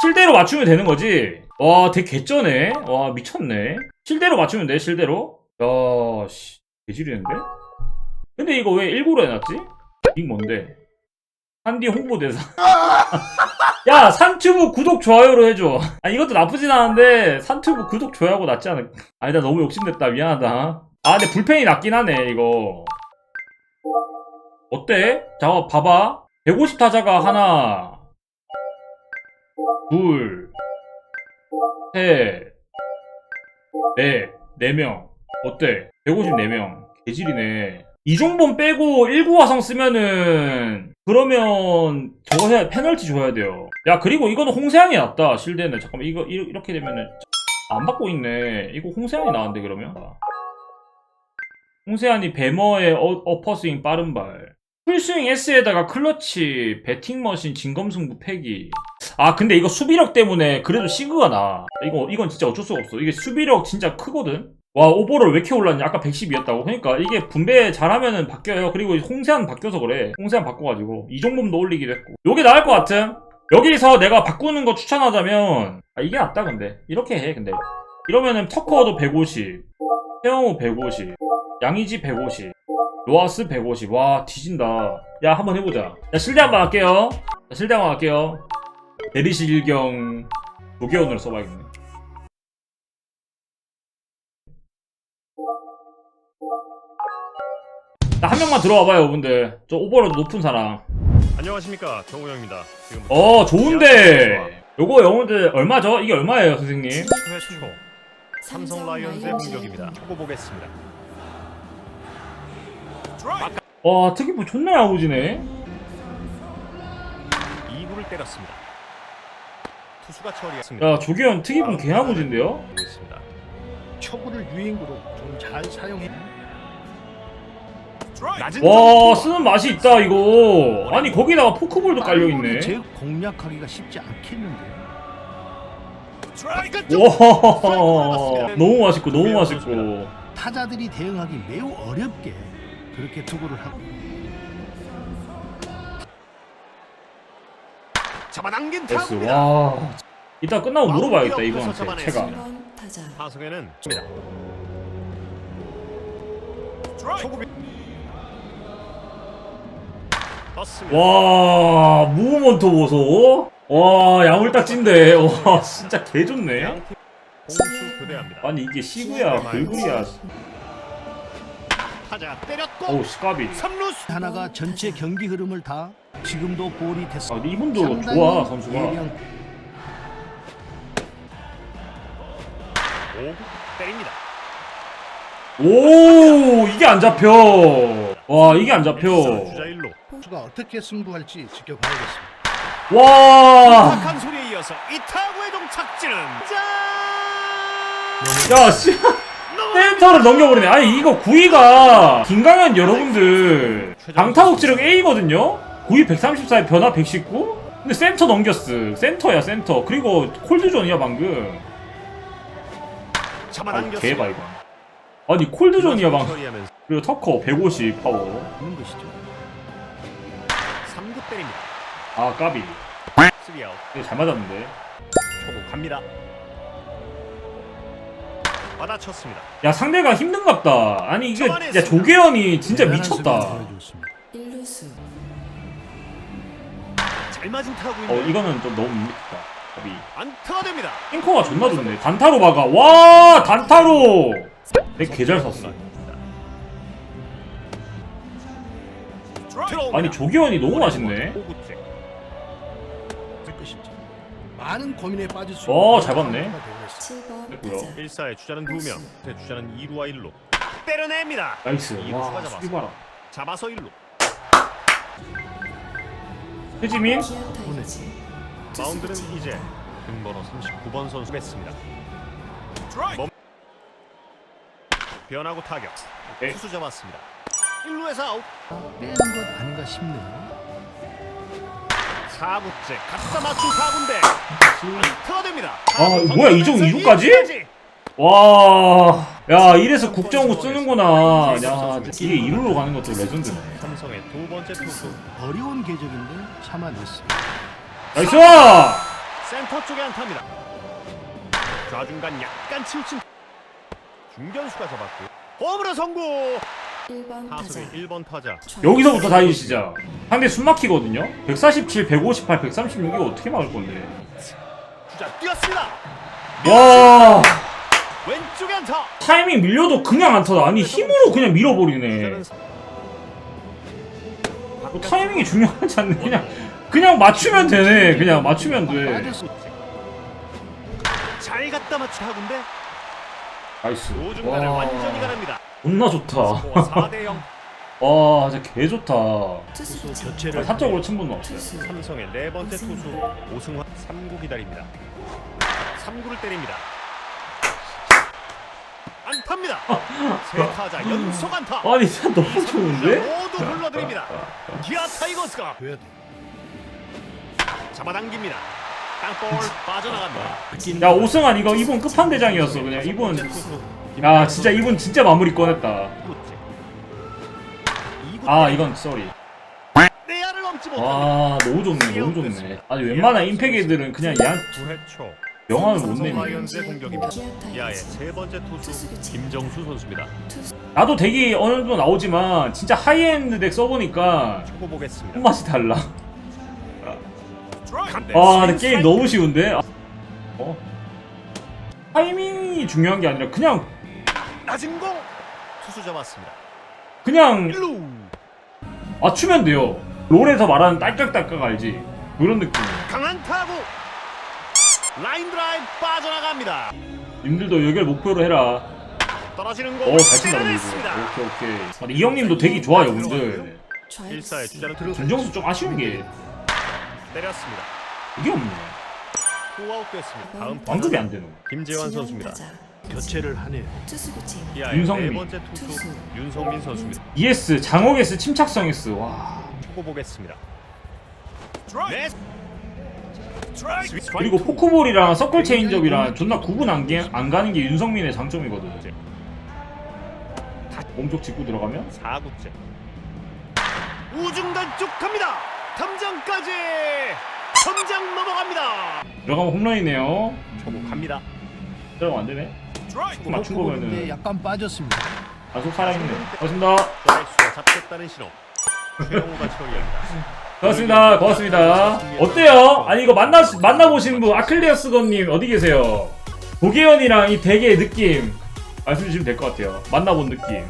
실대로 맞추면 되는 거지? 와, 되게 개쩌네. 와, 미쳤네. 실대로 맞추면 돼, 실대로. 야, 씨. 개지리는데? 근데 이거 왜 19로 해놨지? 이게 뭔데? 산디 홍보대사. 야, 산튜브 구독, 좋아요로 해줘. 아, 이것도 나쁘진 않은데, 산튜브 구독, 좋아요가 낫지 않을까? 아니, 나 너무 욕심냈다. 미안하다. 아, 근데 불펜이 낫긴 하네, 이거. 어때? 자, 봐봐. 150 타자가 하나, 둘, 셋, 넷, 네 명. 어때? 154명. 개질이네. 이종범 빼고 19화성 쓰면은, 그러면, 저거 해야, 페널티 줘야 돼요. 야, 그리고 이거는 홍세환이 낫다, 실드는. 잠깐만, 이거, 이- 이렇게 되면은, 안 받고 있네. 이거 홍세환이 나왔는데, 그러면? 홍세환이 배머의 어, 어퍼스윙 빠른 발. 풀스윙 S에다가 클러치, 배팅머신, 진검승부 패기. 아 근데 이거 수비력 때문에 그래도 시그가 나. 이거 이건 진짜 어쩔 수가 없어. 이게 수비력 진짜 크거든. 와 오버롤 왜 이렇게 올랐냐? 아까 110이었다고. 그러니까 이게 분배 잘하면은 바뀌어요. 그리고 홍세한 바뀌어서 그래. 홍세한 바꿔가지고. 이종범도 올리기도 했고. 요게 나을 것 같음. 여기서 내가 바꾸는 거 추천하자면 아 이게 낫다 근데. 이렇게 해 근데. 이러면은 터커도 150 태영호 150 양이지 150 로아스 150 와 뒤진다 야 한번 해보자 자 실대 한번 할게요 자, 실대 한번 할게요 대리시 일경 조계원으로 써봐야겠네. 나 한 명만 들어와봐요, 여러분들. 저 오버로드 높은 사람. 안녕하십니까 정우영입니다. 지금부터 어, 좋은데. 요거 여러분들 얼마죠? 이게 얼마예요, 선생님? 10회 초 삼성 라이온즈의 공격입니다. 보고 보겠습니다. 와, 특이부 존나 야무지네. 2구를 때렸습니다. 투수가 처리했습니다. 야, 조계원 특이분 개 야무진데요? 있습니다. 초구를 유행으로 좀 잘 사용해. 낮은 와, 점수. 쓰는 맛이 있다, 이거. 아니, 거기다가 포크볼도 깔려있네. 제 공략하기가 쉽지 않겠는데. 와, 너무 맛있고, 너무 맛있고. 타자들이 대응하기 매우 어렵게 그렇게 투구를 하고. 잡아당긴 타구입니다. 와 이따 끝나고 물어봐야겠다 잡아냈습니다. 제가 3번 타자 타석에는 니다 초구 떴습니다. 와 무브먼트 보소 와 야물딱진데 와 진짜 개 좋네 양팀 공수 교대합니다. 아니 이게 시구야 불굴이야 타자 때렸고 어우 시까비 3루수 하나가 전체 경기 흐름을 다 지금도 볼이 됐어. 아 근데 이분도 좋아 선수가 예리한 5구 때립니다. 오 이게 안 잡혀 와 이게 안 잡혀 주자 1루 투수가 어떻게 승부할지 지켜봐야겠습니다. 와야 박한 소리에 이어서 이 타구의 동착지는 씨. 센터를 넘겨버리네. 아니 이거 구위가 김강현 여러분들 강타국지력 A거든요. 구위 134에 변화 119. 근데 센터 넘겼어. 센터야 센터. 그리고 콜드존이야 방금. 아니. 개봐 이거. 아니 콜드존이야 방금. 그리고 터커 150 파워. 아 까비. 3아웃 이거 잘 맞았는데. 초구 갑니다. 받아쳤습니다. 야 상대가 힘든갑다. 아니 이게 야. 조계현이 진짜 미쳤다. 보여줬습니다. 1루수 잘 맞은 어 타구인데 이거는 좀 너무 밋밋했다. 까비. 안타가 됩니다. 탱커가 존나 좋네. 단타로 박아. 와, 단타로. 내개잘 샀어. 아니 조기현이 너무 맛있네. 많은 고민에 빠질 수 어, 잘 봤네. 선수가 되겠습니다. 7번 됐고요. 타자 1사의 주자는 2명, 제 주자는 2루와 1루. 때려냅니다. 나이스. 와. 수비 봐라. 잡아서 1루. 최지민. 마운드는. 이제 등번호 39번 선수 뺐습니다. 멈... 변하고 타격. 오케이. 투수 잡았습니다. 1루에서 아웃. 빼는 것 아닌가 싶네요. 4구째 갖다 맞춘 타구인데 안타가 됩니다. 아, 뭐야, 이종 이루까지? 와, 야 이래서 국정우 쓰는구나 야 이게 이루로 가는 것도 레전드네 삼성의 두 번째 투수 어려운 궤적인데 참아냈습니다. 나이스 센터 쪽에 안타입니다. 좌중간 약간 치우친 중견수가 잡았고 홈으로 성공. 1번 타자 타석의 1번 타자. 여기서부터 다시 시작 상대 숨 막히거든요. 147, 158, 136 이거 어떻게 막을 건데. 주자 뛰었습니다. 와. 왼쪽에 안타. 타이밍 밀려도 그냥 안 터다 아니 힘으로 그냥 밀어버리네. 뭐 타이밍이 중요하지 않네. 그냥 그냥 맞추면 되네. 그냥 맞추면 돼. 잘 갖다 맞춘 타구인데 나이스. 오중간을 완전히 가릅니다. 존나 좋다 스코어 4대 0. 와 진짜 개 좋다 투수 투수 교체 교체를 사적으로 친 분은 없어요 투수 삼성의 네 번째 투수 오승환 3구 기다립니다. 3구를 때립니다. 안타입니다. 세 타자 연속 안타. 아니 진짜 너무 좋은데? 모두 불러드립니다. 기아 타이거스가. 잡아당깁니다. 땅볼 빠져나갑니다. 야 오승환 이거 이분 끝판대장이었어 그냥 투수 야 진짜 이분 진짜 마무리 꺼냈다. 아 이건 쏘리 내야를 넘지 못합니다. 와 너무 좋네 너무 좋네 아니 웬만한 임팩애들은 그냥 9회 초 명함을 못 공격입니다. 세 번째 투수 김정수 선수입니다. 투수 나도 덱이 어느 정도 나오지만 진짜 하이엔드 덱 써보니까 보겠습니다. 손맛이 달라 네, 아 근데 게임 너무 쉬운데 아, 어? 타이밍이 중요한 게 아니라 그냥 낮은 공. 투수 잡았습니다. 그냥 1루. 맞추면 돼요. 롤에서 말하는 딸깍딸깍 알지? 그런 느낌 강한 타구. 라인 드라이브 빠져나갑니다. 님들도 여길 목표로 해라. 떨어지는 공을 어잘 친다 근데 때려냈습니다. 이거. 오케이 오케이. 근데 이 형님도 되게 좋아요 분들 일사의 주자를 들어- 김정수 좀 아쉬운 게 때렸습니다. 이게 없네. 투아웃 됐습니다. 다음 완급이 안 되는 김재환 선수입니다. 교체를 하네요. 투수 교체. 기아의 윤성민. 네 번째 투수 투수. 윤성민 선수입니다. ES 장옥 S 침착성 S. 와. 초고 보겠습니다. 네. 그리고 포크볼이랑 서클 체인지업이랑 존나 구분 안, 게, 안 가는 게 윤성민의 장점이거든 몸쪽 짚고 들어가면? 4구째. 우중간 쪽 갑니다. 탐장까지 탐장 넘어갑니다. 들어가면 홈런이네요. 초구 갑니다. 들어가면 안 되네 맞춘 보는데 거면은 약간 빠졌습니다. 아속 살아있네 고맙습니다. 스트라이크가 잡혔다는 신호. 최영호가 처리합니다. 고맙습니다. 고맙습니다. 어때요? 아니 이거 만나, 만나보신 분 아클리어스 건님 어디 계세요? 도계현이랑 이 덱의 느낌 말씀 주시면 될 것 같아요. 만나본 느낌